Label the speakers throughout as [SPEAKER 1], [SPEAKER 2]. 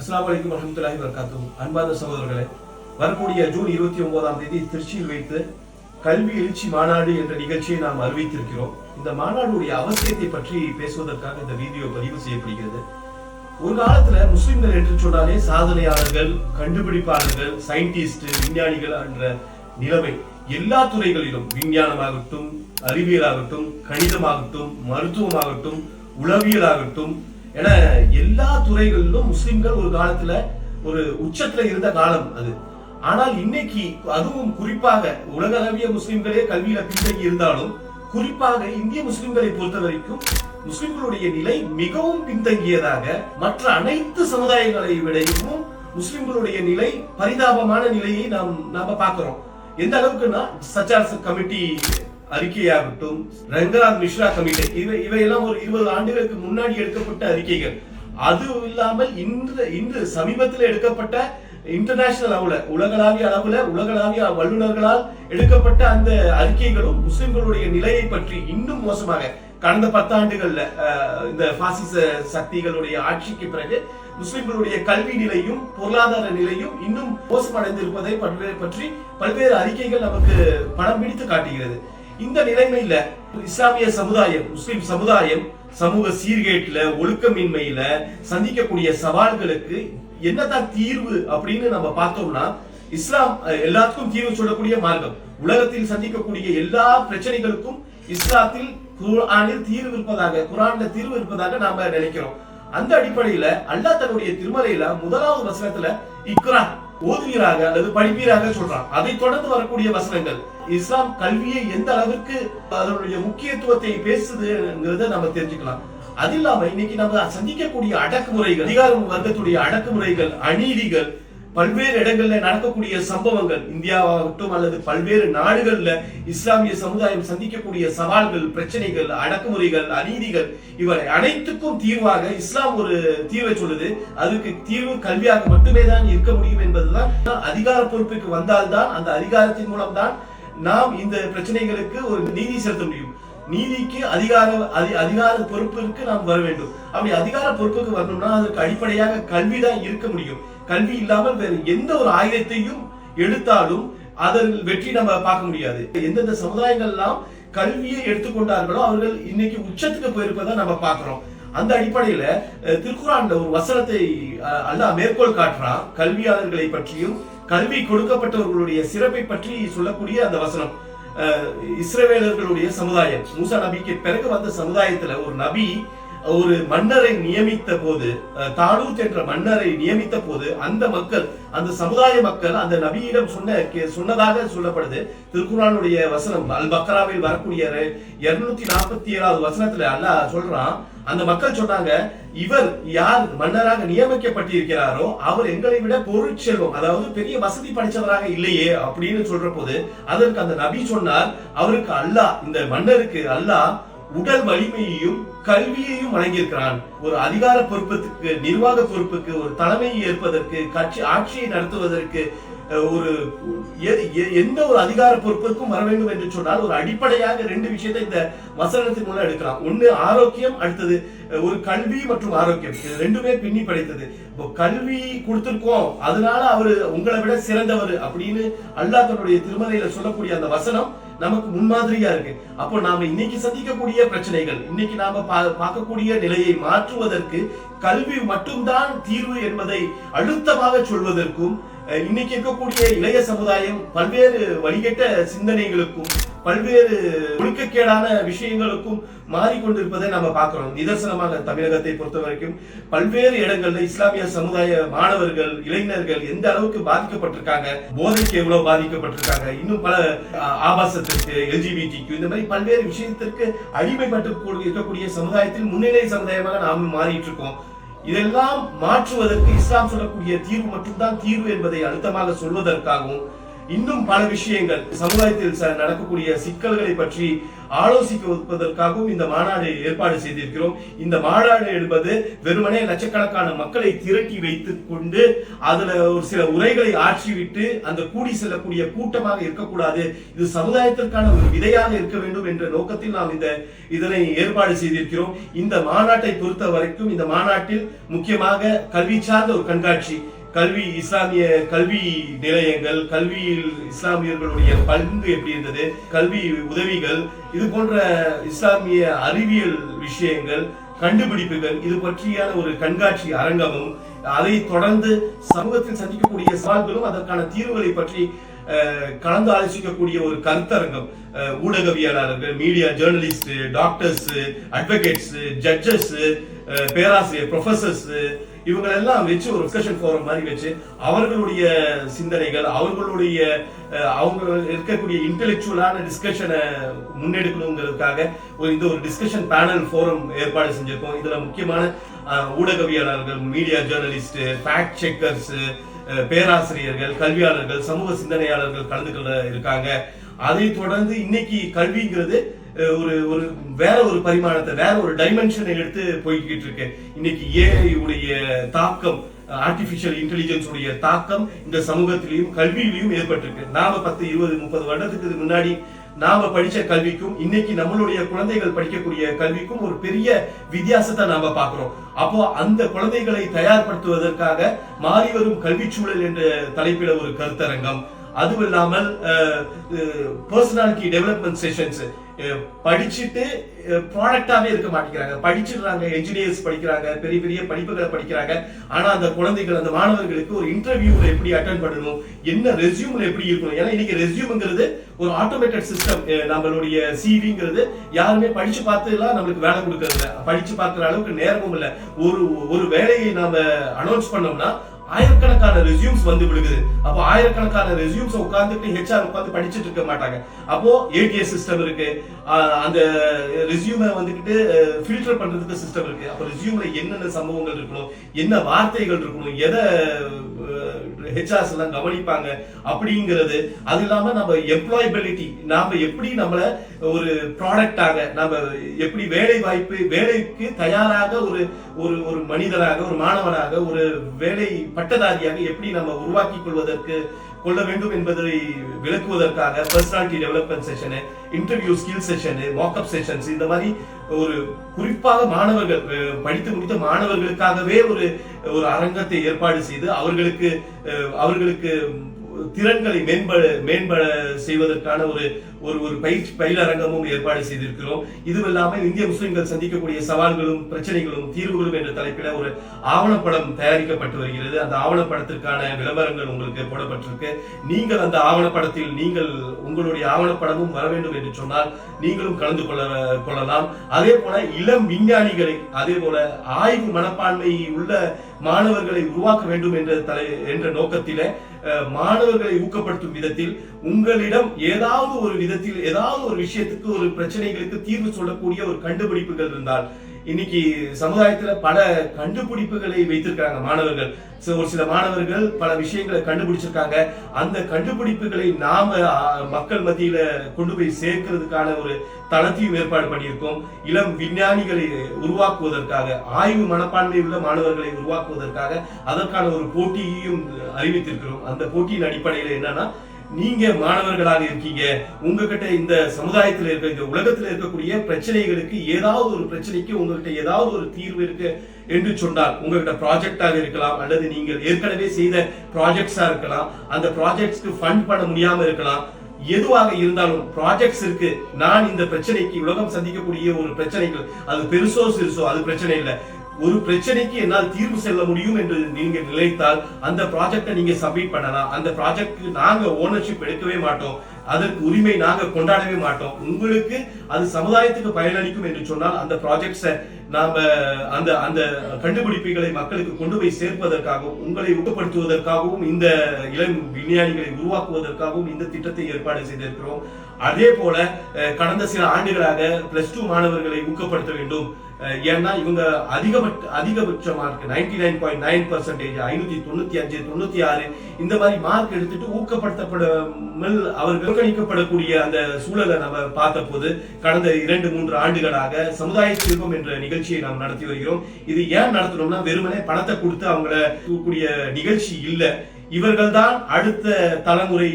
[SPEAKER 1] அஸ்லாம் அலைக்கும் வரஹ்மத்துல்லாஹி வரகாத்தும் அன்பார்ந்த சகோதரர்களே வரக்கூடிய ஜூன் இருபத்தி ஒன்பதாம் தேதி திருச்சியில் வைத்து கல்வி எழுச்சி மாநாடு என்ற நிகழ்ச்சியை நாம் அறிவித்திருக்கிறோம். இந்த மாநாடுடைய அவசியத்தை பற்றி பேசுவதற்காக இந்த வீடியோ பதிவு செய்யப்படுகிறது. ஒரு காலத்துல முஸ்லிம்கள் என்று சொன்னாலே சாதனையாளர்கள் கண்டுபிடிப்பாளர்கள் சயின்டிஸ்ட் விஞ்ஞானிகள் என்ற நிலைமை எல்லா துறைகளிலும் விஞ்ஞானமாகட்டும் அறிவியலாகட்டும் கணிதமாகட்டும் மருத்துவமாகட்டும் உளவியலாகட்டும் ஏன்னா எல்லா துறைகளிலும் முஸ்லிம்கள் ஒரு காலத்துல ஒரு உச்சத்துல இருந்த காலம் அது. ஆனால் இன்னைக்கு அதுவும் குறிப்பாக உலகளவிய முஸ்லிம்களே கல்வியில பின்தங்கி இருந்தாலும் குறிப்பாக இந்திய முஸ்லிம்களை பொறுத்த வரைக்கும் முஸ்லிம்களுடைய நிலை மிகவும் பின்தங்கியதாக மற்ற அனைத்து சமுதாயங்களை விடையும் முஸ்லிம்களுடைய நிலை பரிதாபமான நிலையை நாம் நாம பாக்குறோம் எந்த அளவுக்குன்னா சச்சார்ஸ் கமிட்டி அறிக்கையாகட்டும் ரங்கநாத் மிஸ்ரா கமிட்டி இவை இவையெல்லாம் ஒரு இருபது ஆண்டுகளுக்கு முன்னாடி எடுக்கப்பட்ட அறிக்கைகள். அது இல்லாமல் இன்று இன்று சமீபத்தில் எடுக்கப்பட்ட இன்டர்நேஷனல் அளவுல உலகளாவிய அளவுல உலகளாவிய வல்லுநர்களால் எடுக்கப்பட்ட அந்த அறிக்கைகளும் முஸ்லிம்களுடைய நிலையை பற்றி இன்னும் மோசமாக கடந்த பத்தாண்டுகள்ல அஹ், இந்த பாசிச சக்திகளுடைய ஆட்சிக்கு பிறகு முஸ்லிம்களுடைய கல்வி நிலையும் பொருளாதார நிலையும் இன்னும் மோசமடைந்திருப்பதை பல்வேறு பற்றி பல்வேறு அறிக்கைகள் நமக்கு படம் பிடித்து காட்டுகிறது. இந்த நிலைமையில இஸ்லாமிய சமுதாயம் முஸ்லிம் சமுதாயம் சமூக சீர்கேட்டுல ஒழுக்கமின்மையில சந்திக்கக்கூடிய சவால்களுக்கு என்னதான் தீர்வு அப்படின்னு நம்ம பார்த்தோம்னா இஸ்லாம் எல்லாத்துக்கும் தீர்வு சொல்லக்கூடிய மார்க்கம். உலகத்தில் சந்திக்கக்கூடிய எல்லா பிரச்சனைகளுக்கும் இஸ்லாத்தில் குரானில் தீர்வு இருப்பதாக குரான்ல தீர்வு இருப்பதாக நாம நினைக்கிறோம். அந்த அடிப்படையில அல்லாஹ் தன்னுடைய திருமலையில முதலாவது வசனத்துல இக்ரா ஓதுவீராக அல்லது படிப்பீராக சொல்றான். அதை தொடர்ந்து வரக்கூடிய வசனங்கள். இஸ்லாம் கல்வியை எந்த அளவிற்கு அதனுடைய முக்கியத்துவத்தை பேசுதுங்கிறத நம்ம தெரிஞ்சுக்கலாம். அது இல்லாம இன்னைக்கு நம்ம சந்திக்கக்கூடிய அடக்குமுறைகள் அதிகார வர்க்கத்துடைய அடக்குமுறைகள் அநீதிகள் பல்வேறு இடங்கள்ல நடக்கக்கூடிய சம்பவங்கள் இந்தியாவாகட்டும் அல்லது பல்வேறு நாடுகள்ல இஸ்லாமிய சமுதாயம் சந்திக்கக்கூடிய சவால்கள் பிரச்சனைகள் அடக்குமுறைகள் அநீதிகள் இவை அனைத்துக்கும் தீர்வாக இஸ்லாம் ஒரு தீர்வை சொல்லுது. அதுக்கு தீர்வு கல்வியாக மட்டுமே தான் இருக்க முடியும் என்பதுதான். அதிகார பொறுப்புக்கு வந்தால்தான் அந்த அதிகாரத்தின் மூலம்தான் நாம் இந்த பிரச்சனைகளுக்கு ஒரு நீதி செலுத்த முடியும். நீதிக்கு அதிகார அதி அதிகார பொறுப்பிற்கு நாம் வர வேண்டும். அப்படி அதிகார பொறுப்புக்கு வரணும்னா அதுக்கு அடிப்படையாக கல்வி தான் இருக்க முடியும். கல்வி இல்லாமல் வேறு எந்த ஒரு ஆயுதத்தையும் எடுத்தாலும் அதில் வெற்றி நம்ம பார்க்க முடியாது. எந்தெந்த சமுதாயங்கள் எல்லாம் கல்வியை எடுத்துக்கொண்டார்களோ அவர்கள் இன்னைக்கு உச்சத்துக்கு போயிருப்பதை நம்ம பார்க்கிறோம். அந்த அடிப்படையில திருக்குறாண்ட திருக்குறான்ல ஒரு வசனத்தை அஹ், அல்லாஹ் மேற்கோள் காட்டுறான் கல்வியாளர்களை பற்றியும் கல்வி கொடுக்கப்பட்டவர்களுடைய சிறப்பை பற்றி சொல்லக்கூடிய அந்த வசனம். இஸ்ரவேலர்களுடைய சமுதாயம். மூசா நபிக்கு பிறகு வந்த சமுதாயத்துல ஒரு நபி ஒரு மன்னரை நியமித்த போது தாரூத் என்ற மன்னரை நியமித்த போது அந்த மக்கள் அந்த சமுதாய மக்கள் அந்த நபியிடம் சொன்ன கே- சொன்னதாக சொல்லப்படுது. திருக்குறானுடைய வசனம் அல் பக்ராவில் வரக்கூடிய இருநூத்தி நாற்பத்தி ஏழாவது வசனத்துல அல்லாஹ் சொல்றான் அந்த மக்கள் சொன்னாங்க இவர் யார் மன்னராக நியமிக்கப்பட்டிருக்கிறாரோ அவர் எங்களை விட பொருட்செல்வம் அதாவது பெரிய வசதி படைச்சவராக இல்லையே அப்படின்னு சொல்ற போது அதற்கு அந்த நபி சொன்னார் அவருக்கு அல்லாஹ் இந்த மன்னருக்கு அல்லாஹ் உடல் வலிமையையும் கல்வியையும் வழங்கியிருக்கிறான். ஒரு அதிகார பொறுப்பத்துக்கு நிர்வாக பொறுப்புக்கு ஒரு தலைமையை ஏற்பதற்கு கட்சி ஆட்சியை நடத்துவதற்கு ஒரு எ- எந்த ஒரு அதிகார பொறுப்புக்கும் வர வேண்டும் என்று சொன்னால் ஒரு அடிப்படையாக ரெண்டு விஷயத்தை இந்த வசனத்தின் மூலம் எடுக்கலாம். ஒண்ணு ஆரோக்கியம் அடுத்தது ஒரு கல்வி மற்றும் ஆரோக்கியம். இது ரெண்டுமே பின்னி படைத்தது. இப்போ கல்வி கொடுத்துருக்கோம் அதனால அவரு உங்களை விட சிறந்தவர் அப்படின்னு அல்லாஹ் தன்னுடைய திருமலையில சொல்லக்கூடிய அந்த வசனம் நமக்கு முன்மாதிரியா இருக்கு. அப்போ நாம இன்னைக்கு சந்திக்கக்கூடிய பிரச்சனைகள் இன்னைக்கு நாம பா- பார்க்கக்கூடிய நிலையை மாற்றுவதற்கு கல்வி மட்டும்தான் தீர்வு என்பதை அழுத்தமாக சொல்வதற்கும் அஹ், இன்னைக்கு இருக்கக்கூடிய இளைய சமுதாயம் பல்வேறு வழிகட்ட சிந்தனைகளுக்கும் பல்வேறு ஒழுக்கக்கேடான விஷயங்களுக்கும் மாறிக்கொண்டிருப்பதை நம்ம பார்க்கிறோம். நிதர்சனமாக தமிழகத்தை பொறுத்த வரைக்கும் பல்வேறு இடங்கள்ல இஸ்லாமிய சமுதாய மாணவர்கள் இளைஞர்கள் எந்த அளவுக்கு பாதிக்கப்பட்டிருக்காங்க? போதைக்கு எவ்வளவு பாதிக்கப்பட்டிருக்காங்க? இன்னும் பல ஆபாசத்திற்கு எல்ஜிபிடிக்கு இந்த மாதிரி பல்வேறு விஷயத்திற்கு அடிமைப்பட்டு இருக்கக்கூடிய சமுதாயத்தில் முன்னிலை சமுதாயமாக நாம் மாறிட்டு இருக்கோம் இதெல்லாம் மாற்றுவதற்கு இஸ்லாம் சொல்லக்கூடிய தீர்வு மட்டும்தான் தீர்வு என்பதை அழுத்தமாக சொல்வதற்காகவும் இன்னும் பல விஷயங்கள் சமுதாயத்தில் நடக்கக்கூடிய சிக்கல்களை பற்றி ஆலோசிப்பதற்காகவும் இந்த மாநாடு ஏற்பாடு செய்திருக்கிறோம். இந்த மாநாடு என்பது வெறுமனே லட்சக்கணக்கான மக்களை திரட்டி வைத்து கொண்டு அதுல ஒரு சில உரைகளை ஆற்றிவிட்டு அந்த கூடி செல்லக்கூடிய கூட்டமாக இருக்கக்கூடாது. இது சமுதாயத்திற்கான ஒரு விதையாக இருக்க வேண்டும் என்ற நோக்கத்தில் நாம் இந்த இதனை ஏற்பாடு செய்திருக்கிறோம். இந்த மாநாட்டை பொறுத்த வரைக்கும் இந்த மாநாட்டில் முக்கியமாக கல்வி சார்ந்த ஒரு கண்காட்சி கல்வி இஸ்லாமிய கல்வி நிலையங்கள் கல்வியில் இஸ்லாமியர்களுடைய பங்கு எப்படி இருந்தது கல்வி உதவிகள் இது போன்ற இஸ்லாமிய அறிவியல் விஷயங்கள் கண்டுபிடிப்புகள் இது பற்றியான ஒரு கண்காட்சி அரங்கமும் அதை தொடர்ந்து சமூகத்தில் சந்திக்கக்கூடிய சவால்களும் அதற்கான தீர்வுகளை பற்றி கலந்து ஆலோசிக்கக்கூடிய ஒரு கருத்தரங்கம் ஊடகவியலாளர்கள் media journalist doctors advocates judges பேராசிரியர் ப்ரொஃபசர்ஸ் இவங்களெல்லாம் வச்சு ஒரு டிஸ்கஷன் ஃபோரம் மாதிரி வச்சு அவர்களுடைய சிந்தனைகள் அவர்களுடைய அவங்க இருக்கக்கூடிய இன்டெலெக்சுவலான டிஸ்கஷனை முன்னெடுக்கணுங்கிறதுக்காக ஒரு இந்த ஒரு டிஸ்கஷன் பேனல் ஃபோரம் ஏற்பாடு செஞ்சிருக்கோம். இதுல முக்கியமான ஊடகவியலாளர்கள் மீடியா ஜேர்னலிஸ்ட் ஃபேக்ட் செக்கர்ஸ் பேராசிரியர்கள் கல்வியாளர்கள் சமூக சிந்தனையாளர்கள் கலந்து கொள்ள இருக்காங்க. அதை தொடர்ந்து இன்னைக்கு கல்விங்கிறது ஒரு ஒரு வேற ஒரு பரிமாணத்தை வேற ஒரு டைமென்ஷனை எடுத்து போய்கிட்டு இருக்கு. இன்னைக்கு ஏஐ உடைய தாக்கம் ஆர்டிபிஷியல் இன்டெலிஜென்ஸ் உடைய தாக்கம் இந்த சமூகத்திலையும் கல்வியிலையும் ஏற்பட்டிருக்கு. நாம பத்து இருபது முப்பது வருடத்துக்கு முன்னாடி நாம படிச்ச கல்விக்கும் இன்னைக்கு நம்மளுடைய குழந்தைகள் படிக்கக்கூடிய கல்விக்கும் ஒரு பெரிய வித்தியாசத்தை நாம பாக்குறோம் அப்போ அந்த குழந்தைகளை தயார்படுத்துவதற்காக மாறி வரும் கல்வி சூழல் என்ற தலைப்பில ஒரு கருத்தரங்கம் அதுவும் இல்லாமல் பர்சனாலிட்டி டெவலப்மெண்ட் செஷன்ஸ் படிச்சுட்டு ப்ராடக்டாவே இருக்க மாட்டேங்கிறாங்க. படிச்சிடுறாங்க என்ஜினியர்ஸ் படிக்கிறாங்க பெரிய பெரிய படிப்புகளை படிக்கிறாங்க. ஆனா அந்த குழந்தைகள் அந்த மாணவர்களுக்கு ஒரு இன்டர்வியூல எப்படி அட்டன் பண்ணணும் என்ன ரெஸ்யூம்ல எப்படி இருக்கணும்? ஏன்னா இன்னைக்கு ரெசியூம்ங்கிறது ஒரு ஆட்டோமேட்டட் சிஸ்டம் நம்மளுடைய சிவிங்கிறது யாருமே படிச்சு பார்த்து எல்லாம் நம்மளுக்கு வேலை கொடுக்கறது இல்ல படிச்சு பார்க்குற அளவுக்கு நேரமும் இல்ல. ஒரு ஒரு வேலையை நாம அனௌன்ஸ் பண்ணோம்னா ஆயிரக்கணக்கான ரெஸ்யூம்ஸ் வந்து விடுகுது அப்போ ஆயிரக்கணக்கான ரெசியூம்ஸ் உட்காந்துட்டு ஹெச்ஆர் உட்காந்து படிச்சுட்டு இருக்க மாட்டாங்க. அப்போ ஏடிஎஸ் சிஸ்டம் இருக்கு. அந்த ரெஸ்யூமை வந்துக்கிட்டு ஃபில்டர் பண்றதுக்கு சிஸ்டம் இருக்கு. அப்போ ரெசியூம்ல என்னென்ன சம்பவங்கள் இருக்கணும்? என்ன வார்த்தைகள் இருக்கணும்? எதை ஹெச்ஆர்ஸ் எல்லாம் கவனிப்பாங்க. அப்படிங்கிறது அது இல்லாம நம்ம எம்ப்ளாயபிலிட்டி நாம எப்படி நம்மள ஒரு ப்ராடக்டாக நம்ம எப்படி வேலை வாய்ப்பு வேலைக்கு தயாராக ஒரு ஒரு ஒரு மனிதராக ஒரு மாணவனாக ஒரு வேலை பட்டதாரியாக எப்படி நம்ம உருவாக்கி கொள்வதற்கு கொள்ள வேண்டும் என்பதை விளக்குவதற்காக personality development session interview skill session mock up sessions இந்த மாதிரி ஒரு குறிப்பாக மாணவர்கள் படித்து முடித்த மாணவர்களுக்காகவே ஒரு ஒரு அரங்கத்தை ஏற்பாடு செய்து அவர்களுக்கு அஹ், அவர்களுக்கு திறன்களை மேம்பட மேம்பட செய்வதற்கான ஒரு ஒரு ஒரு பயிற்சி பயிலரங்கமும் ஏற்பாடு செய்திருக்கிறோம். இதுவும் இந்திய முஸ்லிம்கள் சந்திக்கக்கூடிய சவால்களும் பிரச்சனைகளும் தீர்வுகளும் என்ற தலைப்பில ஒரு ஆவணப்படம் தயாரிக்கப்பட்டு வருகிறது. அந்த ஆவணப்படத்திற்கான விளம்பரங்கள் உங்களுக்கு போடப்பட்டிருக்கு. நீங்கள் அந்த ஆவணப்படத்தில் நீங்கள் உங்களுடைய ஆவணப்படமும் வர வேண்டும் என்று சொன்னால் நீங்களும் கலந்து கொள்ள கொள்ளலாம். அதே போல இளம் விஞ்ஞானிகளை அதே போல ஆய்வு மனப்பான்மை உள்ள மாணவர்களை உருவாக்க வேண்டும் என்ற தலை என்ற நோக்கத்தில மாணவர்களை ஊக்கப்படுத்தும் விதத்தில் உங்களிடம் ஏதாவது ஒரு விதத்தில் ஏதாவது ஒரு விஷயத்துக்கு ஒரு பிரச்சனைகளுக்கு தீர்வு சொல்லக்கூடிய ஒரு கண்டுபிடிப்புகள் இருந்தால் இன்னைக்கு சமுதாயத்துல பல கண்டுபிடிப்புகளை வைத்திருக்கிறாங்க மாணவர்கள். ஒரு சில மாணவர்கள் பல விஷயங்களை கண்டுபிடிச்சிருக்காங்க. அந்த கண்டுபிடிப்புகளை நாம மக்கள் மத்தியில கொண்டு போய் சேர்க்கிறதுக்கான ஒரு தளத்தையும் ஏற்பாடு பண்ணியிருக்கோம். இளம் விஞ்ஞானிகளை உருவாக்குவதற்காக ஆய்வு மனப்பான்மை உள்ள மாணவர்களை உருவாக்குவதற்காக அதற்கான ஒரு போட்டியையும் அறிவித்திருக்கிறோம். அந்த போட்டியின் அடிப்படையில் என்னன்னா நீங்க மாணவர்களாக இருக்கீங்க. உங்ககிட்ட இந்த சமுதாயத்துல இருக்க இந்த உலகத்துல இருக்கக்கூடிய பிரச்சனைகளுக்கு ஏதாவது ஒரு பிரச்சனைக்கு உங்ககிட்ட ஏதாவது ஒரு தீர்வு இருக்கு என்று சொன்னால் உங்ககிட்ட ப்ராஜெக்டாக இருக்கலாம் அல்லது நீங்கள் ஏற்கனவே செய்த ப்ராஜெக்ட்ஸா இருக்கலாம் அந்த ப்ராஜெக்ட்ஸ்க்கு ஃபண்ட் பண்ண முடியாம இருக்கலாம். எதுவாக இருந்தாலும் ப்ராஜெக்ட்ஸ் இருக்கு. நான் இந்த பிரச்சனைக்கு உலகம் சந்திக்கக்கூடிய ஒரு பிரச்சனைகள் அது பெருசோ சிறுசோ அது பிரச்சனை இல்லை. ஒரு பிரச்சனைக்கு என்னால் தீர்வு செல்ல முடியும் என்று நீங்க நினைத்தால் அந்த ப்ராஜெக்டை நீங்க சப்மிட் பண்ணலாம். அந்த ப்ராஜெக்ட் நாங்க ஓனர்ஷிப் எடுக்கவே மாட்டோம். அதற்கு உரிமை நாங்க கொண்டாடவே மாட்டோம். உங்களுக்கு அது சமுதாயத்துக்கு பயனளிக்கும் என்று சொன்னால் அந்த ப்ராஜெக்ட்ஸை நாம அந்த அந்த கண்டுபிடிப்புகளை மக்களுக்கு கொண்டு போய் சேர்ப்பதற்காகவும் உங்களை ஊக்கப்படுத்துவதற்காகவும் இந்த இளம் விஞ்ஞானிகளை உருவாக்குவதற்காகவும் இந்த திட்டத்தை ஏற்பாடு செய்திருக்கிறோம். அதே போல கடந்த சில ஆண்டுகளாக பிளஸ் டூ மாணவர்களை ஊக்கப்படுத்த வேண்டும். ஏன்னா இவங்க அதிகபட்ச அதிகபட்ச mark ninety nine point nine percentage ஐநூத்தி தொண்ணூத்தி அஞ்சு தொண்ணூத்தி ஆறு இந்த மாதிரி மார்க் எடுத்துட்டு ஊக்கப்படுத்தப்படாமல் அவர் புறக்கணிக்கப்படக்கூடிய அந்த சூழலை நம்ம பார்த்த போது கடந்த இரண்டு மூன்று ஆண்டுகளாக சமுதாய செல்வம் என்ற நிகழ்ச்சியை நாம் நடத்தி வருகிறோம். இது ஏன் நடத்தணும்னா வெறுமனே பணத்தை கொடுத்து அவங்கள கூடிய நிகழ்ச்சி இல்லை. இவர்கள்தான் அடுத்த தலைமுறை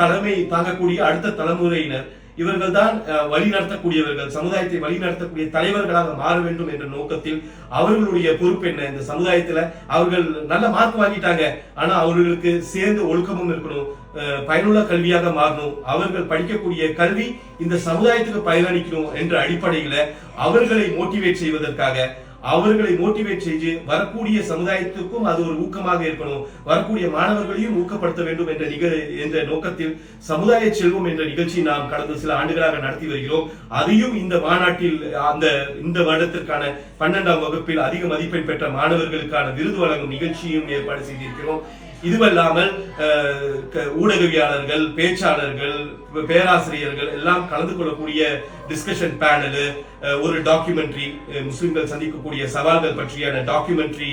[SPEAKER 1] தலைமை தாங்கக்கூடிய அடுத்த தலைமுறையினர். இவர்கள் தான் வழி நடத்தக்கூடியவர்கள் சமுதாயத்தை வழி நடத்தக்கூடிய தலைவர்களாக மாற வேண்டும் என்ற நோக்கத்தில் அவர்களுடைய பொறுப்பு என்ன? இந்த சமுதாயத்துல அவர்கள் நல்ல மார்க் வாங்கிட்டாங்க. ஆனா அவர்களுக்கு சேர்ந்து ஒழுக்கமும் இருக்கணும். அஹ், பயனுள்ள கல்வியாக மாறணும். அவர்கள் படிக்கக்கூடிய கல்வி இந்த சமுதாயத்துக்கு பயனளிக்கணும் என்ற அடிப்படையில அவர்களை மோட்டிவேட் செய்வதற்காக அவர்களை மோட்டிவேட் செய்து வரக்கூடிய சமுதாயத்துக்கும் அது ஒரு ஊக்கமாக இருக்கணும் வரக்கூடிய மாணவர்களையும் ஊக்கப்படுத்த வேண்டும் என்ற நிக என்ற நோக்கத்தில் சமுதாய செல்வம் என்ற நிகழ்ச்சி நாம் கடந்த சில ஆண்டுகளாக நடத்தி வருகிறோம். அதையும் இந்த மாநாட்டில் அந்த இந்த வருடத்திற்கான பன்னெண்டாம் வகுப்பில் அதிக மதிப்பெண் பெற்ற மாணவர்களுக்கான விருது வழங்கும் நிகழ்ச்சியும் ஏற்பாடு செய்திருக்கிறோம். இதுவல்லாமல் க- ஊடகவியாளர்கள் பேச்சாளர்கள் பேராசிரியர்கள் எல்லாம் கலந்து கொள்ளக்கூடிய டிஸ்கஷன் பேனலு ஒரு டாக்குமெண்ட்ரி முஸ்லிம்கள் சந்திக்கக்கூடிய சவால்கள் பற்றியான டாக்குமெண்ட்ரி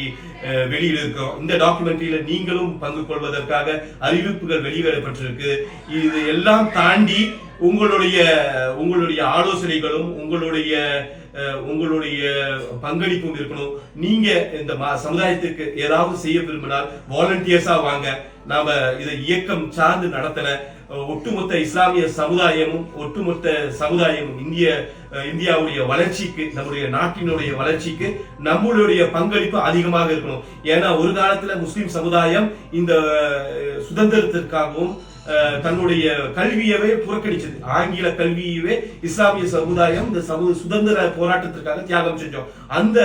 [SPEAKER 1] வெளியிட இருக்கோம் இந்த டாக்குமெண்ட்ரியில நீங்களும் பங்கு கொள்வதற்காக அறிவிப்புகள் வெளியிடப்பட்டிருக்கு இது எல்லாம் தாண்டி உங்களுடைய உங்களுடைய ஆலோசனைகளும் உங்களுடைய உங்களுடைய பங்களிப்பும் இருக்கணும். நீங்க இந்த சமுதாயத்துக்கு ஏதாவது செய்ய விரும்பினால் வாலண்டியர்ஸா வாங்க. நாம இதை இயக்கம் சார்ந்து நடத்தின ஒட்டுமொத்த இஸ்லாமிய சமுதாயமும் ஒட்டுமொத்த சமுதாயமும் இந்திய இந்தியாவுடைய வளர்ச்சிக்கு நம்முடைய நாட்டினுடைய வளர்ச்சிக்கு நம்மளுடைய பங்களிப்பு அதிகமாக இருக்கணும். ஏன்னா ஒரு காலத்துல முஸ்லிம் சமுதாயம் இந்த சுதந்திரத்திற்காகவும் தன்னுடைய கல்வியவே புறக்கணிச்சது. ஆங்கில கல்வியவே இஸ்லாமிய சமுதாயம் இந்த சமூக சுதந்திர போராட்டத்திற்காக தியாகம் செஞ்சோம். அந்த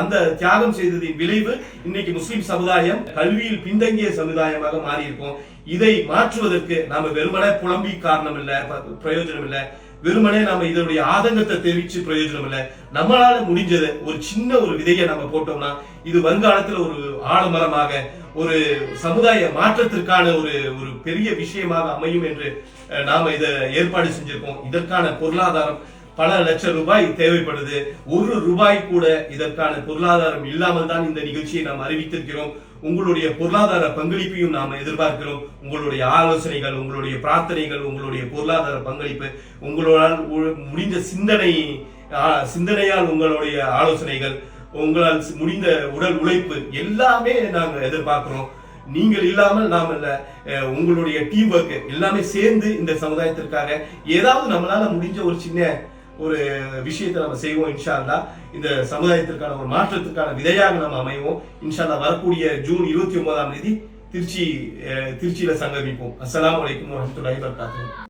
[SPEAKER 1] அந்த தியாகம் செய்ததின் விளைவு இன்னைக்கு முஸ்லிம் சமுதாயம் கல்வியில் பின்தங்கிய சமுதாயமாக மாறி இதை மாற்றுவதற்கு நாம வெறுமனே புலம்பி காரணம் இல்ல பிரயோஜனம் இல்ல வெறுமனே நாம இதனுடைய ஆதங்கத்தை தெரிவிச்சு பிரயோஜனம் இல்ல நம்மளால முடிஞ்சது ஒரு சின்ன ஒரு விதையை நம்ம போட்டோம்னா இது வருங்காலத்துல ஒரு ஆலமரமாக ஒரு சமுதாய மாற்றத்திற்கான ஒரு ஒரு பெரிய விஷயமாக அமையும் என்று நாம் நாம இதை ஏற்பாடு செஞ்சிருக்கோம். இதற்கான பொருளாதாரம் பல லட்சம் ரூபாய் தேவைப்படுது. ஒரு ரூபாய் கூட இதற்கான பொருளாதாரம் இல்லாமல் தான் இந்த நிகழ்ச்சியை நாம் அறிவித்திருக்கிறோம். உங்களுடைய பொருளாதார பங்களிப்பையும் நாம் எதிர்பார்க்கிறோம். உங்களுடைய ஆலோசனைகள் உங்களுடைய பிரார்த்தனைகள் உங்களுடைய பொருளாதார பங்களிப்பு உங்களால் முடிந்த சிந்தனை சிந்தனையால் உங்களுடைய ஆலோசனைகள் உங்களால் முடிந்த உடல் உழைப்பு எல்லாமே நாங்கள் எதிர்பார்க்கிறோம். நீங்கள் இல்லாமல் நாம் இல்லை உங்களுடைய டீம் ஒர்க் எல்லாமே சேர்ந்து இந்த சமுதாயத்திற்காக ஏதாவது நம்மளால முடிஞ்ச ஒரு சின்ன ஒரு விஷயத்தை நம்ம செய்வோம் இன்ஷால்லா இந்த சமுதாயத்திற்கான ஒரு மாற்றத்திற்கான விதையாக நம்ம அமைவோம். இன்ஷால்லா வரக்கூடிய ஜூன் இருபத்தி ஒன்பதாம் தேதி திருச்சி திருச்சியில் திருச்சியில சங்கமிப்போம். அஸ்லாம் வலைக்கம் வரமத்துல்லாஹி வபரகாத்துஹு.